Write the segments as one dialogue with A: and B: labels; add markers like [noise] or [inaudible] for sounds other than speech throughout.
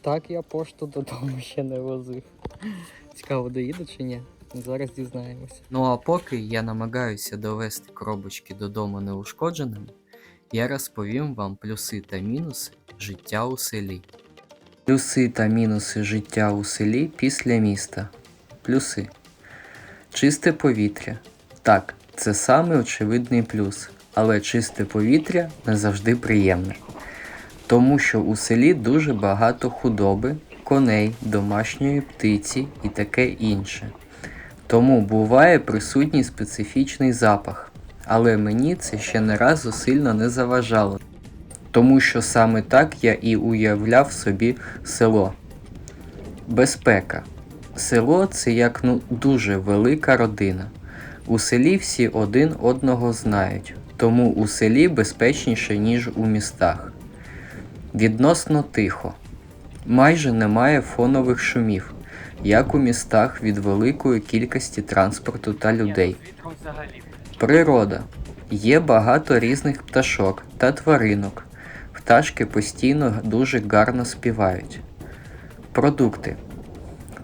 A: Так я пошту додому ще не возив. Цікаво, доїду чи ні? Зараз дізнаємося. Ну а поки я намагаюся довести коробочки додому неушкодженими, я розповім вам плюси та мінуси життя у селі. Плюси та мінуси життя у селі після міста. Плюси. Чисте повітря. Так, це саме очевидний плюс, але чисте повітря не завжди приємне. Тому що у селі дуже багато худоби, коней, домашньої птиці і таке інше. Тому буває присутній специфічний запах, але мені це ще не разу сильно не заважало, тому що саме так я і уявляв собі село. Безпека. Село це як ну дуже велика родина. У селі всі один одного знають, тому у селі безпечніше, ніж у містах. Відносно тихо. Майже немає фонових шумів, як у містах від великої кількості транспорту та людей. Природа. Є багато різних пташок та тваринок. Пташки постійно дуже гарно співають. Продукти.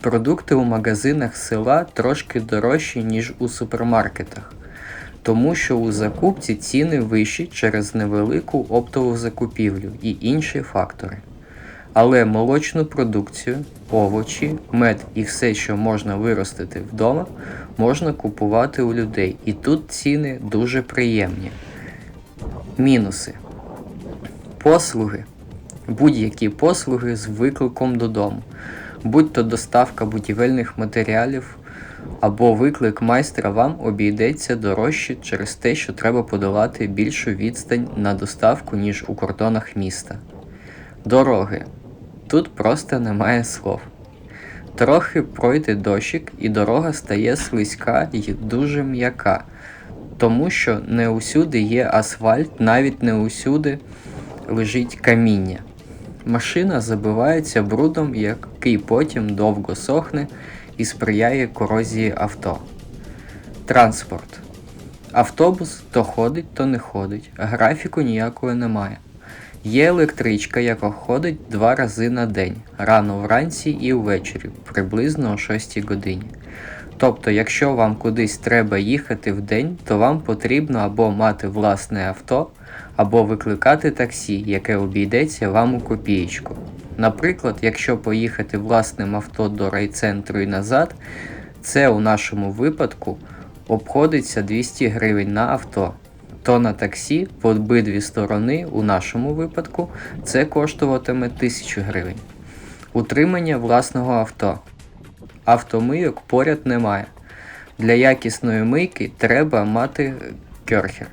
A: Продукти у магазинах села трошки дорожчі, ніж у супермаркетах, тому що у закупці ціни вищі через невелику оптову закупівлю і інші фактори. Але молочну продукцію, овочі, мед і все, що можна виростити вдома, можна купувати у людей, і тут ціни дуже приємні. Мінуси. Послуги. Будь-які послуги з викликом додому, будь то доставка будівельних матеріалів або виклик майстра вам обійдеться дорожче через те, що треба подолати більшу відстань на доставку, ніж у кордонах міста. Дороги. Тут просто немає слов. Трохи пройде дощик, і дорога стає слизька і дуже м'яка, тому що не усюди є асфальт, навіть не усюди лежить каміння. Машина забивається брудом, який потім довго сохне і сприяє корозії авто. Транспорт. Автобус то ходить, то не ходить, графіку ніякого немає. Є електричка, яка ходить два рази на день, рано вранці і ввечері, приблизно о 6 годині. Тобто, якщо вам кудись треба їхати в день, то вам потрібно або мати власне авто, або викликати таксі, яке обійдеться вам у копієчку. Наприклад, якщо поїхати власним авто до райцентру і назад, це у нашому випадку обходиться 200 гривень на авто. То на таксі в обидві сторони, у нашому випадку, це коштуватиме 1000 гривень. Утримання власного авто. Автомийок поряд немає. Для якісної мийки треба мати кьорхер.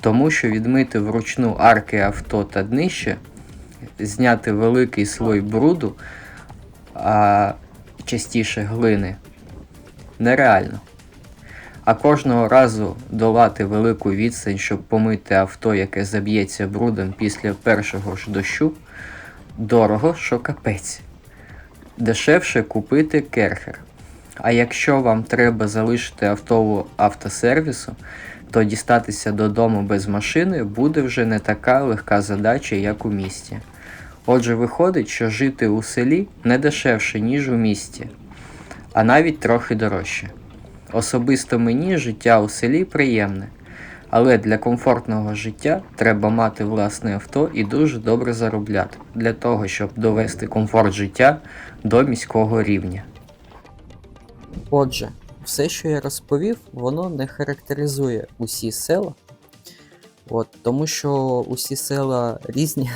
A: Тому що відмити вручну арки авто та днище, зняти великий слой бруду, а частіше глини, нереально. А кожного разу долати велику відстань, щоб помити авто, яке заб'ється брудом після першого ж дощу, дорого, що капець. Дешевше купити керхер. А якщо вам треба залишити авто у автосервісу, то дістатися додому без машини буде вже не така легка задача, як у місті. Отже, виходить, що жити у селі не дешевше, ніж у місті, а навіть трохи дорожче. Особисто мені життя у селі приємне, але для комфортного життя треба мати власне авто і дуже добре заробляти для того, щоб довести комфорт життя до міського рівня. Отже, все, що я розповів, воно не характеризує усі села. От, тому що усі села різні.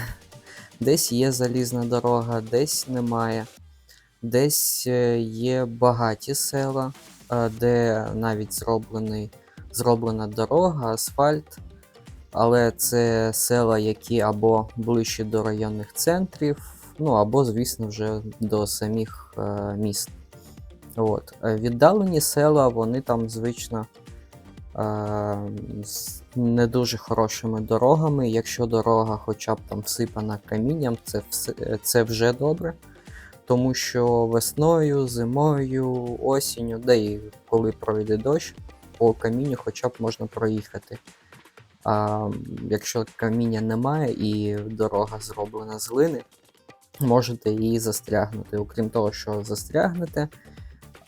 A: Десь є залізна дорога, десь немає. Десь е, є багаті села, е, де навіть зроблений, зроблена дорога, асфальт. Але це села, які або ближче до районних центрів, ну або, звісно, вже до самих е, міст. От. Віддалені села, вони там звично з не дуже хорошими дорогами. Якщо дорога хоча б там всипана камінням, це, е, це вже добре. Тому що весною, зимою, осінню, де і коли пройде дощ, по камінню хоча б можна проїхати. А якщо каміння немає і дорога зроблена з глини, можете і застрягнути. Окрім того, що застрягнете,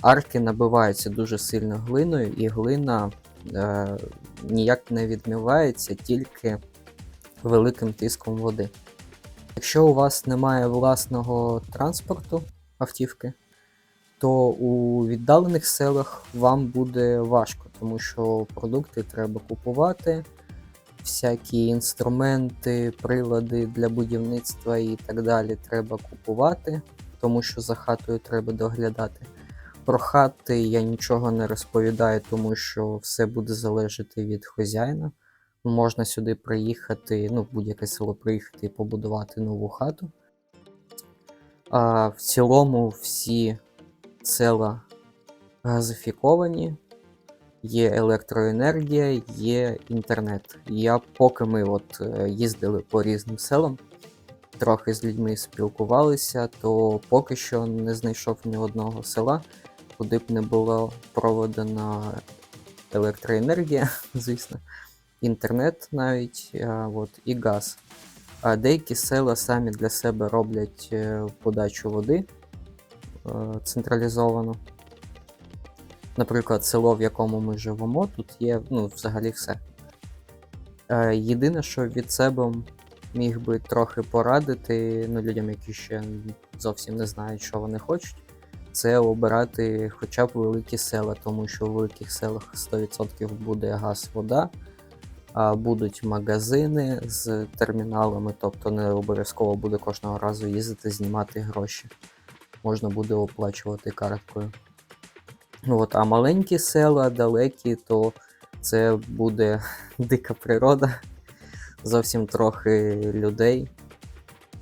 A: арки набиваються дуже сильно глиною, і глина е, ніяк не відмивається тільки великим тиском води. Якщо у вас немає власного транспорту автівки, то у віддалених селах вам буде важко, тому що продукти треба купувати, всякі інструменти, прилади для будівництва і так далі треба купувати, тому що за хатою треба доглядати. Про хати я нічого не розповідаю, тому що все буде залежати від хазяїна. Можна сюди приїхати, ну, будь-яке село приїхати і побудувати нову хату. А в цілому всі села газифіковані, є електроенергія, є інтернет. Я поки ми от е, їздили по різним селам, трохи з людьми спілкувалися, то поки що не знайшов ні одного села, куди б не була проведена електроенергія, [laughs] звісно, інтернет навіть а, от, і газ. А деякі села самі для себе роблять е, подачу води е, централізовану. Наприклад, село, в якому ми живемо, тут є ну, взагалі все. Е, Єдине, що від себе міг би трохи порадити ну, людям, які ще зовсім не знають, що вони хочуть, це обирати хоча б великі села, тому що в великих селах 100% буде газ, вода, а будуть магазини з терміналами, тобто не обов'язково буде кожного разу їздити, знімати гроші. Можна буде оплачувати карткою. От, а маленькі села, далекі, то це буде [laughs] дика природа, зовсім трохи людей.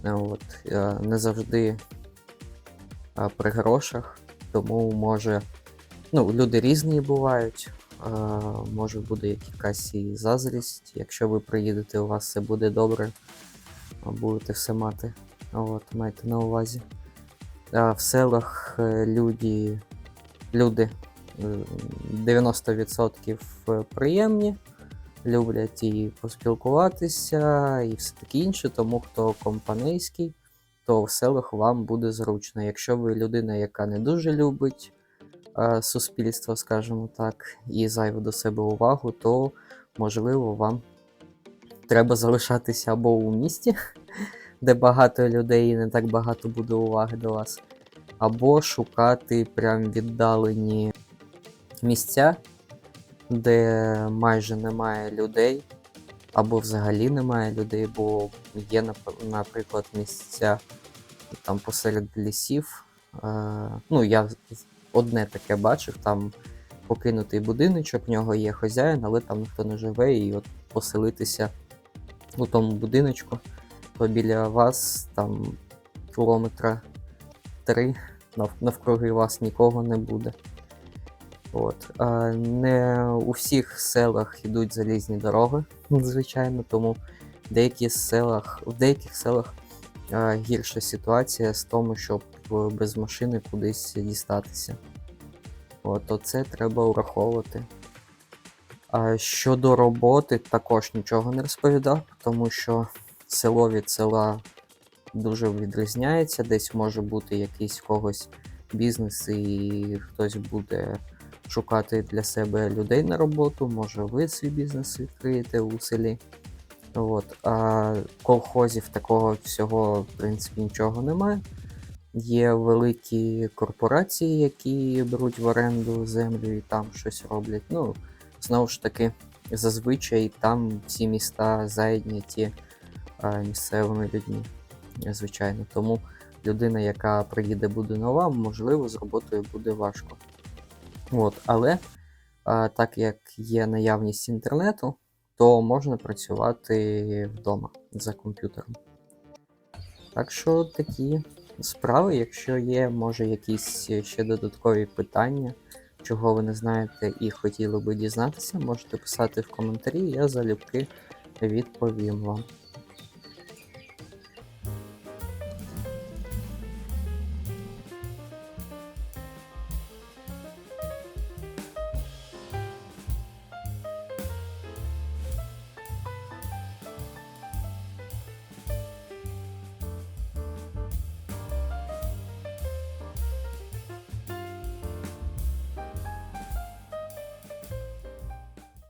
A: От, е, не завжди при грошах, тому може. Ну, люди різні бувають. а, Може буде якась і заздрість. Якщо ви приїдете, у вас все буде добре, будете все мати. От, майте на увазі. А в селах е, люди, люди е, 90% приємні, люблять і поспілкуватися, і все таке інше, тому хто компанейський, то в селах вам буде зручно. Якщо ви людина, яка не дуже любить е, суспільство, скажімо так, і зайву до себе увагу, то можливо вам треба залишатися або у місті, [laughs] де багато людей і не так багато буде уваги до вас, або шукати прям віддалені місця, де майже немає людей, або взагалі немає людей, бо є, наприклад, місця там посеред лісів. Е, ну, я одне таке бачив, там покинутий будиночок, в нього є хазяїн, але там ніхто не живе, і от поселитися у тому будиночку, то біля вас там кілометра три навкруги вас нікого не буде. От. Не у всіх селах йдуть залізні дороги, звичайно, тому в деяких селах, в деяких селах гірша ситуація з тому, щоб е, без машини кудись дістатися. От, то це треба враховувати. Щодо роботи, також нічого не розповідав, тому що село від села дуже відрізняється. Десь може бути якийсь когось бізнес, і хтось буде шукати для себе людей на роботу, може ви свій бізнес відкриєте у селі. От. А колхозів такого всього, в принципі, нічого немає. Є великі корпорації, які беруть в оренду землю і там щось роблять. Ну, знову ж таки, зазвичай там всі міста зайняті місцевими людьми, звичайно. Тому людина, яка приїде, буде нова, можливо, з роботою буде важко. От, але а, так як є наявність інтернету, то можна працювати вдома за комп'ютером. Так що такі справи, якщо є, може, якісь ще додаткові питання, чого ви не знаєте і хотіли би дізнатися, можете писати в коментарі, я залюбки відповім вам.